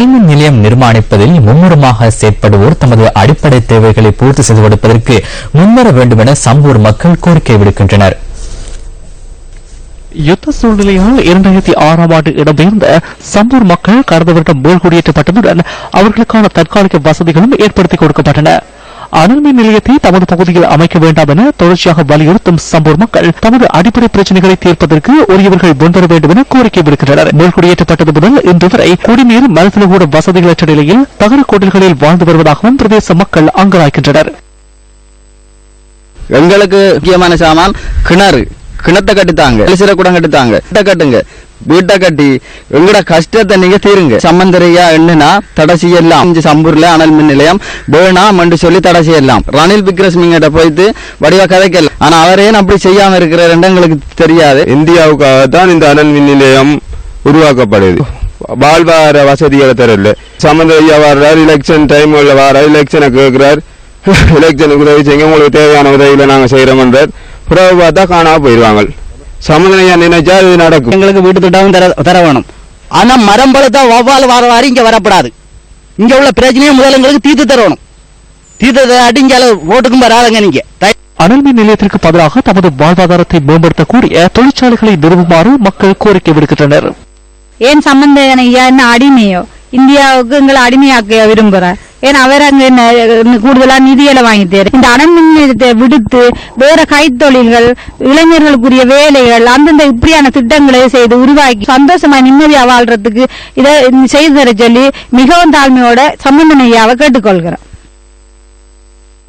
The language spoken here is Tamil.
அனல்மின் நிலையம் நிர்மாணிப்பதில் மும்முரமாக செயற்படுவோர் தமது அடிப்படை தேவைகளை பூர்த்தி செய்து கொடுப்பதற்கு முன்வர வேண்டும் என சம்பூர் மக்கள் கோரிக்கை விடுக்கின்றனர். யுத்த சூழ்நிலையால் இரண்டாயிரத்தி ஆறாம் ஆண்டு இடம்பெயர்ந்த சம்பூர் மக்கள் கடந்த வருடம் மேல்குடியேற்றப்பட்டதுடன் அவர்களுக்கான தற்காலிக வசதிகளும் ஏற்படுத்தி கொடுக்கப்பட்டன. அனல்மின் நிலையத்தை தமது பகுதியில் அமைக்க வேண்டாம் என தொடர்ச்சியாக வலியுறுத்தும் சம்பூர் மக்கள் தமது அடிப்படை பிரச்சனைகளை தீர்ப்பதற்கு உரியவர்கள் முன்வர வேண்டும் என கோரிக்கை விடுக்கின்றனர். மேற்குடியேற்றப்பட்டது முதல் இன்று வரை குடிநீர் மருத்துவ கூட வசதிகளற்ற நிலையில் தகர கோட்டில்களில் வாழ்ந்து வருவதாகவும் பிரதேச மக்கள் அங்கலாய்க்கின்றனர். எங்களுக்கு முக்கியமான சாமான் கிணறு. கிணத்தை கட்டித்தாங்க. எலிசிற கூட கட்டித்தாங்க. கட்டுங்க. வீட்டை கட்டி எங்கட கஷ்டத்தை நீங்க தீருங்க. சம்மந்தரையா என்னன்னா தடை செய்யலாம். அஞ்சு சம்பூர்ல அனல் மின் நிலையம் வேணாம் என்று சொல்லி தடை செய்யலாம். ரணில் விக்ரஸ்மிங்கிட்ட போயிட்டு வடிவா கதைக்கலாம். ஆனா அவரே அப்படி செய்யாம இருக்கிற எங்களுக்கு தெரியாது. இந்தியாவுக்காக தான் இந்த அனல் மின் நிலையம் உருவாக்கப்படுது. வாழ்வார வசதிகளை தரல. சம்பந்த ஐயா வர்றார் எலெக்ஷன் டைம்ல வர எலெக்ஷனை கேட்கிறார். எலெக்ஷனுக்கு உதவி செய்யுங்க. உங்களுக்கு தேவையான உதவிகளை நாங்க செய்யறோம்ன்றார் பிறகு பார்த்தா காணாம போயிடுவாங்க சம்பந்தன் ஐயா நினைச்சா இது நடக்கும். எங்களுக்கு வீட்டு திட்டம் தர தர வேணும் ஆனா மரம் பழுத்தா வவ்வால் வர வாரி இங்க வரப்படாது. இங்க உள்ள பிரச்சனையை முதல்ல எங்களுக்கு தீர்த்து தரணும். தீர்த்து அடிஞ்சால ரோட்டுக்கும் வராதுங்க நீங்க. அனல் மின் நிலையத்திற்கு பதிலாக தமது வாழ்வாதாரத்தை மேம்படுத்தக்கூடிய தொழிற்சாலைகளை நிறுவுமாறு மக்கள் கோரிக்கை விடுக்கின்றனர். ஏன் சம்பந்தன் ஐயா என்ன அடிமையோ? இந்தியாவுக்கு எங்களை அடிமையாக்க விரும்புறார் ஏன்னா அவர் அங்கு கூடுதலா நிதியில வாங்கிட்டாரு. இந்த அனல்மின் விடுத்து வேற கைத்தொழில்கள் இளைஞர்களுக்குரிய வேலைகள் அந்தந்த இப்படியான திட்டங்களை செய்து உருவாக்கி சந்தோஷமா நிம்மதியா வாழ்றதுக்கு இதை செய்து தர சொல்லி மிகவும் தாழ்மையோட சம்பந்தன் ஐயாவை கேட்டுக்கொள்கிறோம்